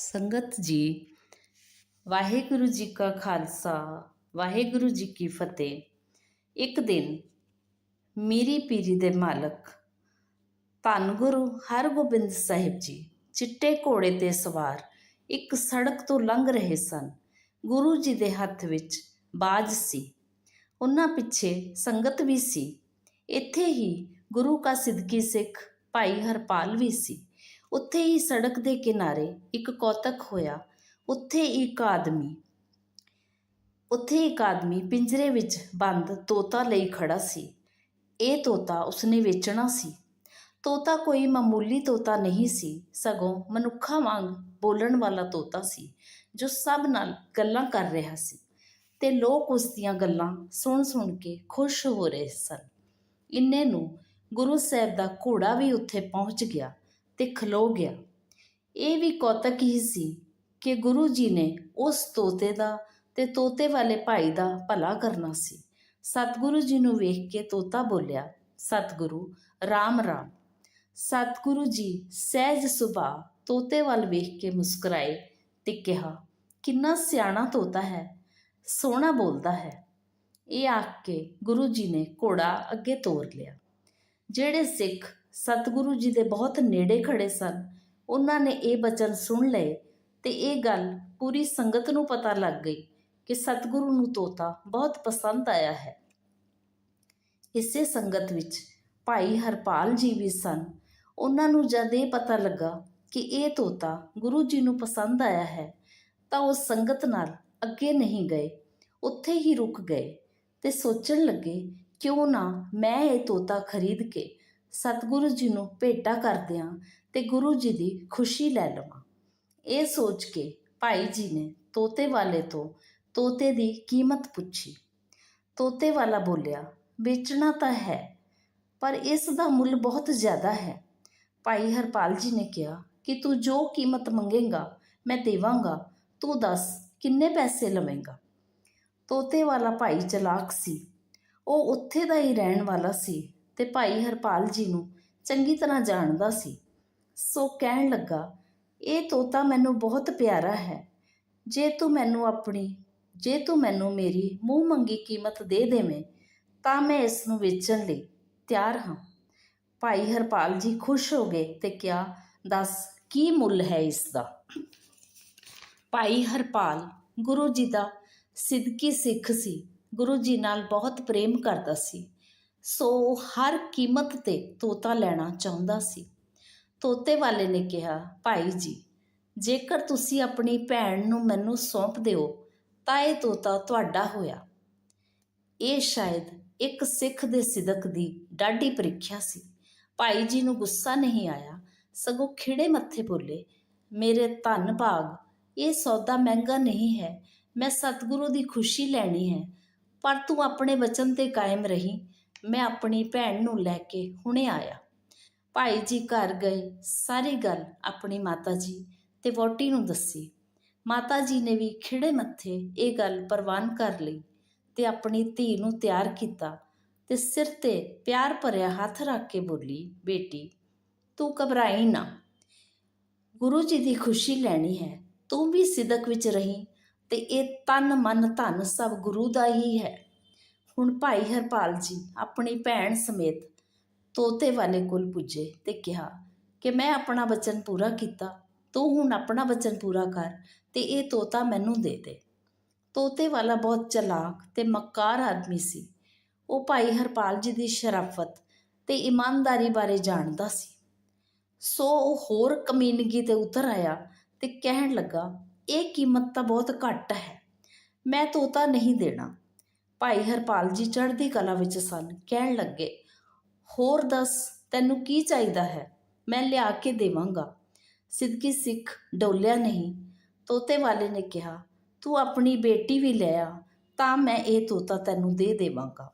ਸੰਗਤ ਜੀ, ਵਾਹਿਗੁਰੂ ਜੀ ਕਾ ਖਾਲਸਾ, ਵਾਹਿਗੁਰੂ ਜੀ ਕੀ ਫਤਿਹ। ਇੱਕ ਦਿਨ ਮੀਰੀ ਪੀਰੀ ਦੇ ਮਾਲਕ ਧੰਨ ਗੁਰੂ ਹਰਗੋਬਿੰਦ ਸਾਹਿਬ ਜੀ ਚਿੱਟੇ ਘੋੜੇ ਤੇ ਸਵਾਰ ਇੱਕ ਸੜਕ ਤੋਂ ਲੰਘ ਰਹੇ ਸਨ। ਗੁਰੂ ਜੀ ਦੇ ਹੱਥ ਵਿੱਚ ਬਾਜ ਸੀ। ਉਹਨਾਂ ਪਿੱਛੇ ਸੰਗਤ ਵੀ ਸੀ। ਇੱਥੇ ਹੀ ਗੁਰੂ ਕਾ ਸਿੱਧਕੀ ਸਿੱਖ ਭਾਈ ਹਰਪਾਲ ਵੀ ਸੀ। ਉੱਥੇ ਹੀ ਸੜਕ ਦੇ ਕਿਨਾਰੇ ਇੱਕ ਕੌਤਕ ਹੋਇਆ। ਉੱਥੇ ਇੱਕ ਆਦਮੀ, ਉੱਥੇ ਇੱਕ ਆਦਮੀ ਪਿੰਜਰੇ ਵਿੱਚ ਬੰਦ ਤੋਤਾ ਲਈ ਖੜਾ ਸੀ। ਇਹ ਤੋਤਾ ਉਸਨੇ ਵੇਚਣਾ ਸੀ। ਤੋਤਾ ਕੋਈ ਮਾਮੂਲੀ ਤੋਤਾ ਨਹੀਂ ਸੀ, ਸਗੋਂ ਮਨੁੱਖਾਂ ਵਾਂਗ ਬੋਲਣ ਵਾਲਾ ਤੋਤਾ ਸੀ, ਜੋ ਸਭ ਨਾਲ ਗੱਲਾਂ ਕਰ ਰਿਹਾ ਸੀ ਤੇ ਲੋਕ ਉਸ ਦੀਆਂ ਗੱਲਾਂ ਸੁਣ ਸੁਣ ਕੇ ਖੁਸ਼ ਹੋ ਰਹੇ ਸਨ। ਇੰਨੇ ਨੂੰ ਗੁਰੂ ਸਾਹਿਬ ਦਾ ਘੋੜਾ ਵੀ ਉੱਥੇ ਪਹੁੰਚ ਗਿਆ। ਤੇ ਖਲੋ ਗਿਆ। ਇਹ ਵੀ ਕੌਤਕ ਹੀ ਸੀ ਕਿ ਗੁਰੂ ਜੀ ਨੇ ਉਸ ਤੋਤੇ ਦਾ ਤੇ ਤੋਤੇ ਵਾਲੇ ਭਾਈ ਦਾ ਭਲਾ ਕਰਨਾ ਸੀ। ਸਤਿਗੁਰੂ ਜੀ ਨੂੰ ਵੇਖ ਕੇ ਤੋਤਾ ਬੋਲਿਆ, ਸਤਿਗੁਰੂ, ਰਾਮ ਰਾਮ। ਸਤਿਗੁਰੂ ਜੀ ਸਹਿਜ ਸੁਭਾਅ ਤੋਤੇ ਵੱਲ ਵੇਖ ਕੇ ਮੁਸਕਰਾਏ ਤੇ ਕਿਹਾ, ਕਿੰਨਾ ਸਿਆਣਾ ਤੋਤਾ ਹੈ, ਸੋਹਣਾ ਬੋਲਦਾ ਹੈ। ਇਹ ਆਖ ਕੇ ਗੁਰੂ ਜੀ ਨੇ ਘੋੜਾ ਅੱਗੇ ਤੋਰ ਲਿਆ। ਜਿਹੜੇ ਸਿੱਖ ਸਤਿਗੁਰੂ ਜੀ ਦੇ ਬਹੁਤ ਨੇੜੇ ਖੜੇ ਸਨ। ਉਹਨਾਂ ਨੇ ਇਹ ਬਚਨ ਸੁਣ ਲਏ ਤੇ ਇਹ ਗੱਲ ਪੂਰੀ ਸੰਗਤ ਨੂੰ ਪਤਾ ਲੱਗ ਗਈ ਕਿ ਸਤਿਗੁਰੂ ਨੂੰ ਤੋਤਾ ਬਹੁਤ ਪਸੰਦ ਆਇਆ ਹੈ। ਇਸੇ ਸੰਗਤ ਵਿੱਚ ਭਾਈ ਹਰਪਾਲ ਜੀ ਵੀ ਸਨ। ਉਹਨਾਂ ਨੂੰ ਜਦ ਇਹ ਪਤਾ ਲੱਗਾ ਕਿ ਇਹ ਤੋਤਾ ਗੁਰੂ ਜੀ ਨੂੰ ਪਸੰਦ ਆਇਆ ਹੈ, ਤਾਂ ਉਹ ਸੰਗਤ ਨਾਲ ਅੱਗੇ ਨਹੀਂ ਗਏ, ਉੱਥੇ ਹੀ ਰੁਕ ਗਏ ਤੇ ਸੋਚਣ ਲੱਗੇ, ਕਿਉਂ ਨਾ ਮੈਂ ਇਹ ਤੋਤਾ ਖਰੀਦ ਕੇ ਸਤਿਗੁਰੂ ਜੀ ਨੂੰ ਭੇਟਾ ਕਰ ਦਿਆਂ ਤੇ ਗੁਰੂ ਜੀ ਦੀ ਖੁਸ਼ੀ ਲੈ ਲਵਾਂ। ਇਹ ਸੋਚ ਕੇ ਭਾਈ ਜੀ ਨੇ ਤੋਤੇ ਵਾਲੇ ਤੋਂ ਤੋਤੇ ਦੀ ਕੀਮਤ ਪੁੱਛੀ। ਤੋਤੇ ਵਾਲਾ ਬੋਲਿਆ, ਵੇਚਣਾ ਤਾਂ ਹੈ, ਪਰ ਇਸ ਦਾ ਮੁੱਲ ਬਹੁਤ ਜ਼ਿਆਦਾ ਹੈ। ਭਾਈ ਹਰਪਾਲ ਜੀ ਨੇ ਕਿਹਾ, ਕਿ ਤੂੰ ਜੋ ਕੀਮਤ ਮੰਗੇਗਾ, ਮੈਂ ਦੇਵਾਂਗਾ। ਤੂੰ ਦੱਸ, ਕਿੰਨੇ ਪੈਸੇ ਲਵੇਂਗਾ? ਤੋਤੇ ਵਾਲਾ ਭਾਈ ਚਲਾਕ ਸੀ। ਉਹ ਉੱਥੇ ਦਾ ਹੀ ਰਹਿਣ ਵਾਲਾ ਸੀ। ਤੇ ਭਾਈ ਹਰਪਾਲ ਜੀ ਨੂੰ ਚੰਗੀ ਤਰ੍ਹਾਂ ਜਾਣਦਾ ਸੀ। ਸੋ ਕਹਿਣ ਲੱਗਾ, ਇਹ ਤੋਤਾ ਮੈਨੂੰ ਬਹੁਤ ਪਿਆਰਾ ਹੈ। ਜੇ ਤੂੰ ਮੈਨੂੰ ਆਪਣੀ, ਜੇ ਤੂੰ ਮੈਨੂੰ ਮੇਰੀ ਮੂੰਹ ਮੰਗੀ ਕੀਮਤ ਦੇ ਦੇਵੇਂ, ਤਾਂ ਮੈਂ ਇਸ ਨੂੰ ਵੇਚਣ ਲਈ ਤਿਆਰ ਹਾਂ। ਭਾਈ ਹਰਪਾਲ ਜੀ ਖੁਸ਼ ਹੋ ਗਏ ਤੇ ਕਿਹਾ, ਦੱਸ, ਕੀ ਮੁੱਲ ਹੈ ਇਸ ਦਾ? ਭਾਈ ਹਰਪਾਲ ਗੁਰੂ ਜੀ ਦਾ ਸਿੱਧਕੀ ਸਿੱਖ ਸੀ, ਗੁਰੂ ਜੀ ਨਾਲ ਬਹੁਤ ਪ੍ਰੇਮ ਕਰਦਾ ਸੀ। ਸੋ ਹਰ ਕੀਮਤ ਤੇ ਤੋਤਾ ਲੈਣਾ ਚਾਹੁੰਦਾ ਸੀ। ਤੋਤੇ ਵਾਲੇ ਨੇ ਕਿਹਾ, ਭਾਈ ਜੀ, ਜੇਕਰ ਤੁਸੀਂ ਆਪਣੀ ਭੈਣ ਨੂੰ ਮੈਨੂੰ ਸੌਂਪ ਦਿਓ, ਤਾਂ ਇਹ ਤੋਤਾ ਤੁਹਾਡਾ ਹੋਇਆ। ਇਹ ਸ਼ਾਇਦ ਇੱਕ ਸਿੱਖ ਦੇ ਸਿਦਕ ਦੀ ਡਾਢੀ ਪ੍ਰੀਖਿਆ ਸੀ। ਭਾਈ ਜੀ ਨੂੰ ਗੁੱਸਾ ਨਹੀਂ ਆਇਆ। ਸਗੋਂ ਖਿੜੇ ਮੱਥੇ ਬੋਲੇ, ਮੇਰੇ ਧੰਨ ਭਾਗ, ਇਹ ਸੌਦਾ ਮਹਿੰਗਾ ਨਹੀਂ ਹੈ। ਮੈਂ ਸਤਿਗੁਰੂ ਦੀ ਖੁਸ਼ੀ ਲੈਣੀ ਹੈ। ਪਰ ਤੂੰ ਆਪਣੇ ਵਚਨ ਤੇ ਕਾਇਮ ਰਹੀ। ਮੈਂ ਆਪਣੀ ਭੈਣ ਨੂੰ ਲੈ ਕੇ ਹੁਣੇ ਆਇਆ। ਭਾਈ ਜੀ ਘਰ ਗਏ, ਸਾਰੀ ਗੱਲ ਆਪਣੀ ਮਾਤਾ ਜੀ ਤੇ ਵੋਟੀ ਨੂੰ ਦੱਸੀ। ਮਾਤਾ ਜੀ ਨੇ ਵੀ ਖਿੜੇ ਮੱਥੇ ਇਹ ਗੱਲ ਪ੍ਰਵਾਨ ਕਰ ਲਈ ਤੇ ਆਪਣੀ ਧੀ ਨੂੰ ਤਿਆਰ ਕੀਤਾ ਤੇ ਸਿਰ ਤੇ ਪਿਆਰ ਭਰਿਆ ਹੱਥ ਰੱਖ ਕੇ ਬੋਲੀ, ਬੇਟੀ, ਤੂੰ ਘਬਰਾਈ ਨਾ। ਗੁਰੂ ਜੀ ਦੀ ਖੁਸ਼ੀ ਲੈਣੀ ਹੈ, ਤੂੰ ਵੀ ਸਿਦਕ ਵਿੱਚ ਰਹੀ ਤੇ ਇਹ ਤਨ ਮਨ ਧਨ ਸਭ ਗੁਰੂ ਦਾ ਹੀ ਹੈ। ਹੁਣ ਭਾਈ ਹਰਪਾਲ ਜੀ ਆਪਣੀ ਭੈਣ ਸਮੇਤ ਤੋਤੇ ਵਾਲੇ ਕੋਲ ਪੁੱਜੇ ਤੇ ਕਿਹਾ ਕਿ ਮੈਂ ਆਪਣਾ ਵਚਨ ਪੂਰਾ ਕੀਤਾ, ਤੂੰ ਹੁਣ ਆਪਣਾ ਵਚਨ ਪੂਰਾ ਕਰ ਤੇ ਇਹ ਤੋਤਾ ਮੈਨੂੰ ਦੇ ਦੇ। ਤੋਤੇ ਵਾਲਾ ਬਹੁਤ ਚਲਾਕ ਤੇ ਮੱਕਾਰ ਆਦਮੀ ਸੀ। ਉਹ ਭਾਈ ਹਰਪਾਲ ਜੀ ਦੀ ਸ਼ਰਾਫਤ ਤੇ ਇਮਾਨਦਾਰੀ ਬਾਰੇ ਜਾਣਦਾ ਸੀ। ਸੋ ਉਹ ਹੋਰ ਕਮੀਨਗੀ ਤੇ ਉਤਰ ਆਇਆ ਤੇ ਕਹਿਣ ਲੱਗਾ, ਇਹ ਕੀਮਤ ਤਾਂ ਬਹੁਤ ਘੱਟ ਹੈ। ਮੈਂ ਤੋਤਾ ਨਹੀਂ ਦੇਣਾ। ਭਾਈ ਹਰਪਾਲ ਜੀ ਚੜ੍ਹਦੀ ਕਲਾ ਵਿੱਚ ਸਨ, ਕਹਿਣ ਲੱਗੇ, ਹੋਰ ਦੱਸ, ਤੈਨੂੰ ਕੀ ਚਾਹੀਦਾ ਹੈ? ਮੈਂ ਲਿਆ ਕੇ ਦੇਵਾਂਗਾ। ਸਿੱਧਕੀ ਸਿੱਖ ਡੋਲਿਆ ਨਹੀਂ, ਤੋਤੇ ਵਾਲੇ ਨੇ ਕਿਹਾ, ਤੂੰ ਆਪਣੀ ਬੇਟੀ ਵੀ ਲੈ ਆ, ਤਾਂ ਮੈਂ ਇਹ ਤੋਤਾ ਤੈਨੂੰ ਦੇ ਦੇਵਾਂਗਾ।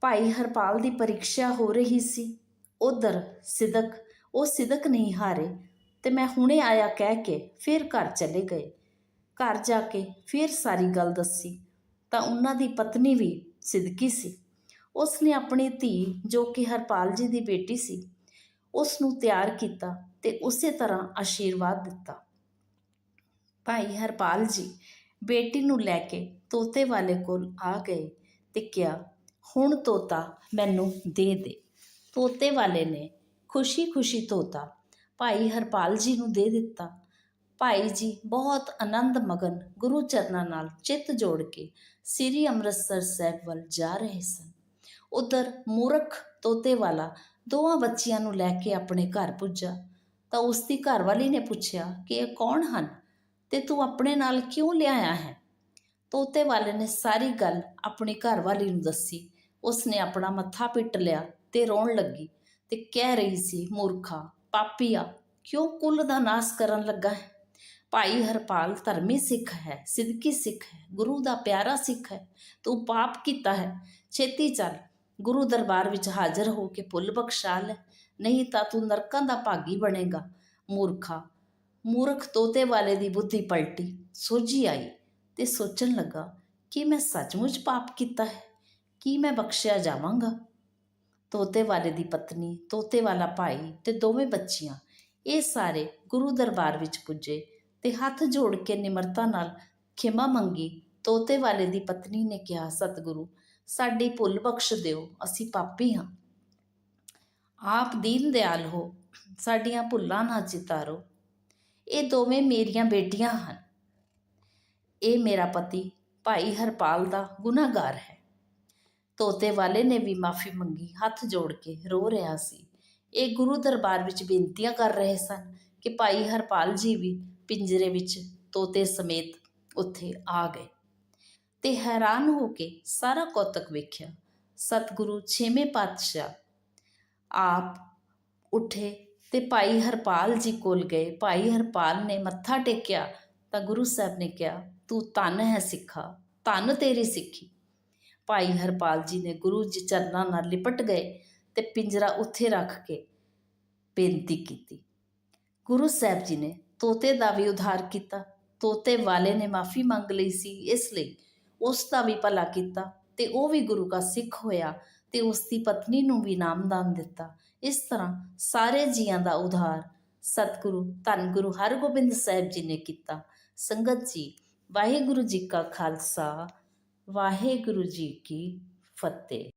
ਭਾਈ ਹਰਪਾਲ ਦੀ ਪਰੀਖਿਆ ਹੋ ਰਹੀ ਸੀ। ਉਧਰ ਸਿਦਕ, ਉਹ ਸਿਦਕ ਨਹੀਂ ਹਾਰੇ ਤੇ ਮੈਂ ਹੁਣੇ ਆਇਆ ਕਹਿ ਕੇ ਫਿਰ ਘਰ ਚਲੇ ਗਏ। ਘਰ ਜਾ ਕੇ ਫਿਰ ਸਾਰੀ ਗੱਲ ਦੱਸੀ। ਤਾਂ ਉਹਨਾਂ ਦੀ ਪਤਨੀ ਵੀ ਸਿਦਕੀ ਸੀ। ਉਸ ਨੇ ਆਪਣੀ ਧੀ, ਜੋ ਕਿ ਹਰਪਾਲ ਜੀ ਦੀ ਬੇਟੀ ਸੀ ਉਸ ਨੂੰ ਤਿਆਰ ਕੀਤਾ ਤੇ ਉਸੇ ਤਰ੍ਹਾਂ ਆਸ਼ੀਰਵਾਦ ਦਿੱਤਾ। ਭਾਈ ਹਰਪਾਲ ਜੀ ਬੇਟੀ ਨੂੰ ਲੈ ਕੇ ਤੋਤੇ ਵਾਲੇ ਕੋਲ ਆ ਗਏ ਤੇ ਕਿਹਾ, ਹੁਣ ਤੋਤਾ ਮੈਨੂੰ ਦੇ ਦੇ। ਤੋਤੇ ਵਾਲੇ ਨੇ ਖੁਸ਼ੀ-ਖੁਸ਼ੀ ਤੋਤਾ ਭਾਈ ਹਰਪਾਲ ਜੀ ਨੂੰ ਦੇ ਦਿੱਤਾ। ਭਾਈ ਜੀ ਬਹੁਤ ਆਨੰਦ ਮਗਨ ਗੁਰੂ ਚਰਨਾਂ ਨਾਲ ਚਿੱਤ ਜੋੜ ਕੇ ਸ੍ਰੀ ਅੰਮ੍ਰਿਤਸਰ ਸਾਹਿਬ ਵੱਲ ਜਾ ਰਹੇ ਸਨ। ਉਧਰ ਮੂਰਖ ਤੋਤੇ ਵਾਲਾ ਦੋਵਾਂ ਬੱਚੀਆਂ ਨੂੰ ਲੈ ਕੇ ਆਪਣੇ ਘਰ ਪੁੱਜਾ। ਤਾਂ ਉਸ ਦੀ ਘਰਵਾਲੀ ਨੇ ਪੁੱਛਿਆ ਕਿ ਇਹ ਕੌਣ ਹਨ ਤੇ ਤੂੰ ਆਪਣੇ ਨਾਲ ਕਿਉਂ ਲਿਆਇਆ ਹੈ? ਤੋਤੇ ਵਾਲੇ ਨੇ ਸਾਰੀ ਗੱਲ ਆਪਣੀ ਘਰਵਾਲੀ ਨੂੰ ਦੱਸੀ। ਉਸਨੇ ਆਪਣਾ ਮੱਥਾ ਪਿੱਟ ਲਿਆ ਤੇ ਰੋਣ ਲੱਗੀ ਤੇ ਕਹਿ ਰਹੀ ਸੀ, ਮੂਰਖਾ, ਪਾਪੀਆ, ਕਿਉਂ ਕੁੱਲ ਦਾ ਨਾਸ ਕਰਨ ਲੱਗਾ ਹੈ? ਭਾਈ ਹਰਪਾਲ ਧਰਮੀ ਸਿੱਖ ਹੈ, ਸਿੱਧਕੀ ਸਿੱਖ ਹੈ, ਗੁਰੂ ਦਾ ਪਿਆਰਾ ਸਿੱਖ ਹੈ, ਤੂੰ ਪਾਪ ਕੀਤਾ ਹੈ, ਛੇਤੀ ਚੱਲ, ਗੁਰੂ ਦਰਬਾਰ ਵਿੱਚ ਹਾਜ਼ਰ ਹੋ ਕੇ ਭੁੱਲ ਬਖਸ਼ਾ ਲੈ, ਨਹੀਂ ਤਾਂ ਤੂੰ ਨਰਕਾਂ ਦਾ ਭਾਗੀ ਬਣੇਗਾ, ਮੂਰਖਾ। ਮੂਰਖ ਤੋਤੇ ਵਾਲੇ ਦੀ ਬੁੱਧੀ ਪਲਟੀ, ਸੋਝੀ ਆਈ ਤੇ ਸੋਚਣ ਲੱਗਾ, ਕਿ ਮੈਂ ਸੱਚਮੁੱਚ ਪਾਪ ਕੀਤਾ ਹੈ, ਕੀ ਮੈਂ ਬਖਸ਼ਿਆ ਜਾਵਾਂਗਾ? ਤੋਤੇ ਵਾਲੇ ਦੀ ਪਤਨੀ, ਤੋਤੇ ਵਾਲਾ ਭਾਈ ਤੇ ਦੋਵੇਂ ਬੱਚੀਆਂ, ਇਹ ਸਾਰੇ ਗੁਰੂ ਦਰਬਾਰ ਵਿੱਚ ਪੁੱਜੇ ਤੇ ਹੱਥ ਜੋੜ ਕੇ ਨਿਮਰਤਾ ਨਾਲ ਖਿਮਾ ਮੰਗੀ, ਤੋਤੇ ਵਾਲੇ ਦੀ ਪਤਨੀ ਨੇ ਕਿਹਾ, ਸਤਿਗੁਰੂ, ਸਾਡੀ ਭੁੱਲ ਬਖਸ਼ ਦਿਓ, ਅਸੀਂ ਪਾਪੀ ਹਾਂ। ਆਪ ਦੀਨ ਦਿਆਲ ਹੋ, ਸਾਡੀਆਂ ਭੁੱਲਾਂ ਨਾ ਚਿਤਾਰੋ। ਇਹ ਦੋਵੇਂ ਮੇਰੀਆਂ ਬੇਟੀਆਂ ਹਨ। ਇਹ ਮੇਰਾ ਪਤੀ ਭਾਈ ਹਰਪਾਲ ਦਾ ਗੁਨਾਹਗਾਰ ਹੈ। ਤੋਤੇ ਵਾਲੇ ਨੇ ਵੀ ਮਾਫੀ ਮੰਗੀ, ਹੱਥ ਜੋੜ ਕੇ ਰੋ ਰਿਹਾ ਸੀ। ਇਹ ਗੁਰੂ ਦਰਬਾਰ ਵਿੱਚ ਬੇਨਤੀਆਂ ਕਰ ਰਹੇ ਸਨ ਕਿ ਭਾਈ ਹਰਪਾਲ ਜੀ ਵੀ ਪਿੰਜਰੇ ਵਿੱਚ ਤੋਤੇ ਸਮੇਤ ਉੱਥੇ ਆ ਗਏ ਤੇ ਹੈਰਾਨ ਹੋ ਕੇ ਸਾਰਾ ਕੌਤਕ ਵੇਖਿਆ। ਸਤਿਗੁਰੂ ਛੇਵੇਂ ਪਾਤਸ਼ਾਹ ਆਪ ਉੱਠੇ ਤੇ ਭਾਈ ਹਰਪਾਲ ਜੀ ਕੋਲ ਗਏ। ਭਾਈ ਹਰਪਾਲ ਨੇ ਮੱਥਾ ਟੇਕਿਆ ਤਾਂ ਗੁਰੂ ਸਾਹਿਬ ਨੇ ਕਿਹਾ, ਤੂੰ ਧੰਨ ਹੈ ਸਿੱਖਾ, ਧੰਨ ਤੇਰੀ ਸਿੱਖੀ। ਭਾਈ ਹਰਪਾਲ ਜੀ ਨੇ ਗੁਰੂ ਜੀ ਚਰਨਾਂ ਨਾਲ ਲਿਪਟ ਗਏ ਤੇ ਪਿੰਜਰਾ ਉੱਥੇ ਰੱਖ ਕੇ ਬੇਨਤੀ ਕੀਤੀ। ਗੁਰੂ ਸਾਹਿਬ ਜੀ ਨੇ ਤੋਤੇ ਦਾ ਵੀ ਉਧਾਰ ਕੀਤਾ। ਤੋਤੇ ਵਾਲੇ ਨੇ ਮਾਫੀ ਮੰਗ ਲਈ ਸੀ, ਇਸ ਲਈ ਉਸ ਦਾ ਵੀ ਭਲਾ ਕੀਤਾ ਤੇ ਉਹ ਵੀ ਗੁਰੂ ਦਾ ਸਿੱਖ ਹੋਇਆ ਤੇ ਉਸ ਦੀ ਪਤਨੀ ਨੂੰ ਵੀ ਨਾਮਦਾਨ ਦਿੱਤਾ। ਇਸ ਤਰ੍ਹਾਂ ਸਾਰੇ ਜੀਆਂ ਦਾ ਉਧਾਰ ਸਤਿਗੁਰੂ ਧੰਨ ਗੁਰੂ ਹਰਗੋਬਿੰਦ ਸਾਹਿਬ ਜੀ ਨੇ ਕੀਤਾ। ਸੰਗਤ ਜੀ, ਵਾਹਿਗੁਰੂ ਜੀ ਕਾ ਖਾਲਸਾ, ਵਾਹਿਗੁਰੂ ਜੀ ਕੀ ਫਤਿਹ।